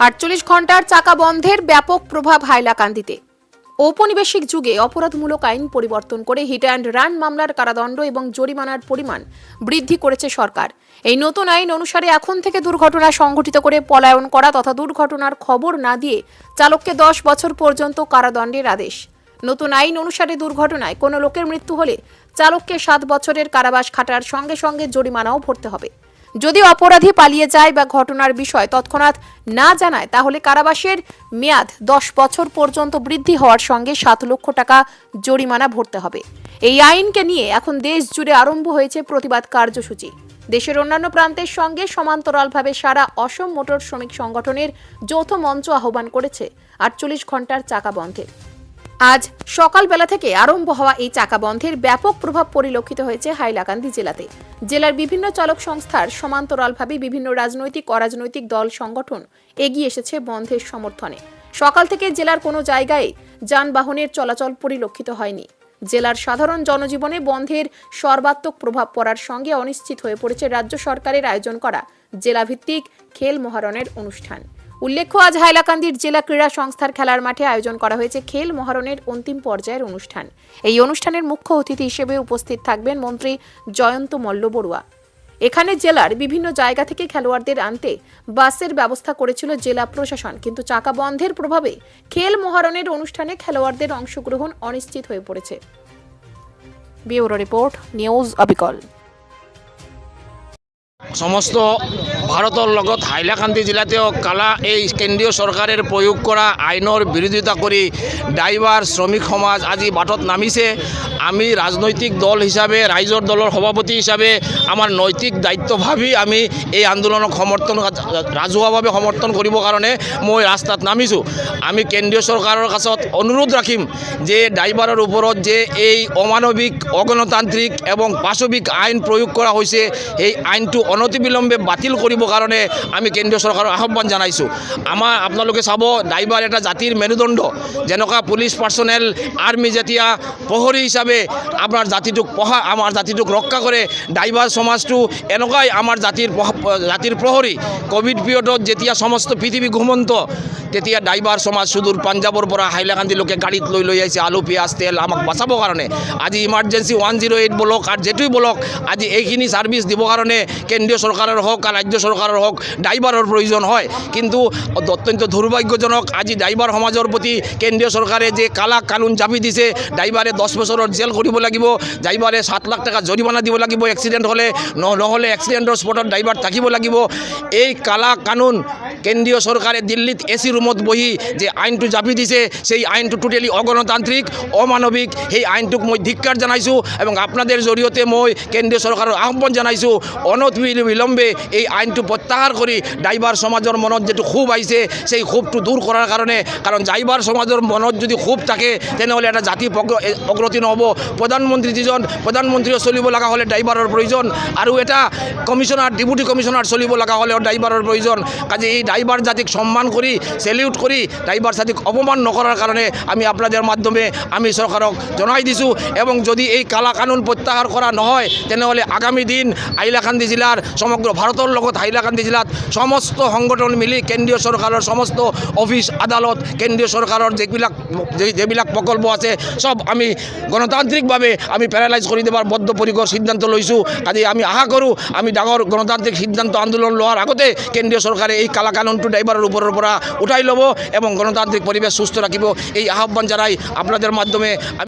আটচল্লিশ ঘণ্টার চাকা বন্ধের ব্যাপক প্রভাব হাইলাকান্দিতে। ঔপনিবেশিক যুগে অপরাধমূলক আইন পরিবর্তন করে হিট অ্যান্ড রান মামলার কারাদণ্ড এবং জরিমানার পরিমাণ বৃদ্ধি করেছে সরকার। এই নতুন আইন অনুসারে এখন থেকে দুর্ঘটনা সংঘটিত করে পলায়ন করা তথা দুর্ঘটনার খবর না দিয়ে চালককে দশ বছর পর্যন্ত কারাদণ্ডের আদেশ। নতুন আইন অনুসারে দুর্ঘটনায় কোনো লোকের মৃত্যু হলে চালককে সাত বছরের কারাবাস খাটার সঙ্গে সঙ্গে জরিমানাও ভরতে হবে। যদি অপরাধী পালিয়ে যায় বা ঘটনার বিষয় তৎক্ষণাৎ না জানায়, তাহলে কারাবাসের মেয়াদ দশ বছর পর্যন্ত বৃদ্ধি হওয়ার সঙ্গে সাত লক্ষ টাকা জরিমানা ভরতে হবে। এই আইনকে নিয়ে এখন দেশ জুড়ে আরম্ভ হয়েছে প্রতিবাদ কার্যসূচি। দেশের অন্যান্য প্রান্তের সঙ্গে সমান্তরালভাবে সারা অসম মোটর শ্রমিক সংগঠনের যৌথ মঞ্চ আহ্বান করেছে আটচল্লিশ ঘণ্টার চাকা বন্ধের আজ সকালবেলা থেকে আরম্ভ হওয়া এই চাকা বন্ধের ব্যাপক প্রভাব পরিলক্ষিত হয়েছে হাইলাকান্দি জেলাতে। জেলার বিভিন্ন চালক সংস্থার সমান্তরালভাবে বিভিন্ন রাজনৈতিক, অরাজনৈতিক দল সংগঠন এগিয়ে এসেছে বন্ধের সমর্থনে। সকাল থেকে জেলার কোনো জায়গায় যানবাহনের চলাচল পরিলক্ষিত হয়নি। জেলার সাধারণ জনজীবনে বন্ধের সর্বাত্মক প্রভাব পড়ার সঙ্গে অনিশ্চিত হয়ে পড়েছে রাজ্য সরকারের আয়োজন করা জেলাভিত্তিক খেল মহারণের অনুষ্ঠান। উল্লেখ্য, আজ হাইলাকান্দির জেলা ক্রীড়া সংস্থার খেলার মাঠে আয়োজন করা হয়েছে খেল মহারণের অন্তিম পর্যায়ের অনুষ্ঠান। এই অনুষ্ঠানের মুখ্য অতিথি হিসেবে উপস্থিত থাকবেন মন্ত্রী জয়ন্ত মল্ল বড়ুয়া। এখানে জেলার বিভিন্ন জায়গা থেকে খেলোয়াড়দের আনতে বাসের ব্যবস্থা করেছিল জেলা প্রশাসন, কিন্তু চাকা বন্ধের প্রভাবে খেল মহারণের অনুষ্ঠানে খেলোয়াড়দের অংশগ্রহণ অনিশ্চিত হয়ে পড়েছে। ব্যুরো রিপোর্ট, নিউজ অবিকল। সমস্ত ভারতৰ লগত হাইলাকান্দি জিলাতেও কালা এই কেন্দ্ৰীয় চৰকাৰে প্ৰয়োগ কৰা আইনৰ বিৰোধিতা কৰি ড্ৰাইভাৰ শ্ৰমিক সমাজ আজি বাটত নামিছে। আমি ৰাজনৈতিক দল হিচাপে, ৰাইজৰ দলৰ সভাপতি হিচাপে, আমাৰ নৈতিক দায়িত্ব ভাবি আমি এই আন্দোলনক সমৰ্থন ৰাজহুৱাভাৱে সমৰ্থন কৰিবৰ কাৰণে মই ৰাস্তাত নামিছোঁ। আমি কেন্দ্ৰীয় চৰকাৰৰ কাছত অনুৰোধ ৰাখিম যে ড্ৰাইভাৰৰ ওপৰত যে এই অমানৱিক, অগণতান্ত্ৰিক এবং পাশবিক আইন প্ৰয়োগ কৰা হৈছে এই আইনটো অনতিবিলম্বে বাতিল কৰিবৰ কাৰণে আমি কেন্দ্ৰীয় চৰকাৰৰ আহ্বান জনাইছোঁ। আমাৰ আপোনালোকে চাব ড্ৰাইভাৰ এটা জাতিৰ মেৰুদণ্ড, যেনেকুৱা পুলিচ পাৰ্চনেল, আৰ্মি যেতিয়া প্ৰহৰী হিচাপে আমাৰ জাতিটোক পঢ়া, আমাৰ জাতিটোক ৰক্ষা কৰে ড্ৰাইভাৰ সমাজটো এনেকুৱাই আমাৰ জাতিৰ জাতিৰ প্ৰহৰী। ক'ভিড পিৰিয়ডত যেতিয়া সমস্ত পৃথিৱী ঘুমন্ত, তেতিয়া ড্ৰাইভাৰ সমাজ সুদূৰ পাঞ্জাৱৰ পৰা হাইলাকান্দিলৈকে গাড়ীত লৈ লৈ আহিছে, আলু, পিঁয়াজ, তেল আমাক বচাবৰ কাৰণে। আজি ইমাৰ্জেঞ্চি ওৱান জিৰ' এইট বলক, আৰু যেটোই বলক, আজি এইখিনি ছাৰ্ভিচ দিবৰ কাৰণে কেন্দ্ৰীয় চৰকাৰৰ হওক আর ৰাজ্য সরকারের হওক ড্রাইভারের প্ৰয়োজন হয়। কিন্তু অত্যন্ত দুৰ্ভাগ্যজনক আজি ড্ৰাইভাৰ সমাজৰ প্ৰতি কেন্দ্ৰীয় চৰকাৰে যে কালা কানুন জাপি দিছে ড্ৰাইভাৰে দহ বছরের জেল কৰিব লাগিব ড্ৰাইভাৰে সাত লাখ টকা জৰিমনা দিব লাগিব এক্সিডেণ্ট হ'লে নহ'লে এক্সিডেণ্টৰ স্পটত ড্ৰাইভাৰ থাকিব লাগিব। এই কালা কানুন কেন্দ্ৰীয় চৰকাৰে দিল্লীত এ চি ৰুমত বহি যে আইনটো জাপি দিছে, সেই আইনটো টোটেলি অগণতান্ত্ৰিক অমানৱিক সেই আইনটোক মই ধিক্কাৰ জনাইছোঁ এবং আপনাদের জৰিয়তে মই কেন্দ্ৰীয় চৰকাৰৰ আহ্বান জনাইছোঁ, অনতি বিলম্বে এই আইনটো প্ৰত্যাহাৰ কৰি ড্ৰাইভাৰ সমাজৰ মনত যিটো ক্ষোভ আহিছে, সেই ক্ষোভটো দূৰ কৰাৰ কাৰণে, কাৰণ ড্ৰাইভাৰ সমাজৰ মনত যদি ক্ষোভ থাকে, তেনেহ'লে এটা জাতি অগ্ৰতি নহ'ব। প্ৰধানমন্ত্ৰী যিজন প্ৰধানমন্ত্ৰীও চলিব লগা হ'লে ড্ৰাইভাৰৰ প্ৰয়োজন, আৰু এটা কমিশ্যনাৰ ডেপুটি কমিশ্যনাৰ চলিব লগা হ'লেও ড্ৰাইভাৰৰ প্ৰয়োজন। কাজে এই ড্ৰাইভাৰ জাতিক সন্মান কৰি চেলিউট কৰি ড্ৰাইভাৰ জাতিক অপমান নকৰাৰ কাৰণে আমি আপনাদের মাধ্যমে আমি চৰকাৰক জনাই দিছোঁ এবং যদি এই কালা কানুন প্ৰত্যাহাৰ কৰা নহয়, তেনেহ'লে আগামী দিন হাইলাকান্দি জিলাৰ সমগ্ৰ ভাৰতৰ লগত হাইলাকান্দি জিলাত সমস্ত সংগঠন মিলি কেন্দ্ৰীয় চৰকাৰৰ সমস্ত অফিচ আদালত কেন্দ্ৰীয় চৰকাৰৰ যিবিলাক যিবিলাক প্ৰকল্প আছে চব আমি গণতান্ত্ৰিকভাৱে আমি পেৰালাইজ কৰি দিবৰ বদ্ধপৰিকৰ সিদ্ধান্ত লৈছোঁ কাজে আমি আশা কৰোঁ আমি ডাঙৰ গণতান্ত্ৰিক সিদ্ধান্ত আন্দোলন লোৱাৰ আগতে কেন্দ্ৰীয় চৰকাৰে এই কালা কানুনটো ড্রাইভারের উপরের পৰা উঠাই ল'ব এবং গণতান্ত্রিক পরিবেশ সুস্থ ৰাখিব এই আহ্বান জানাই আপনাদের মাধ্যমে।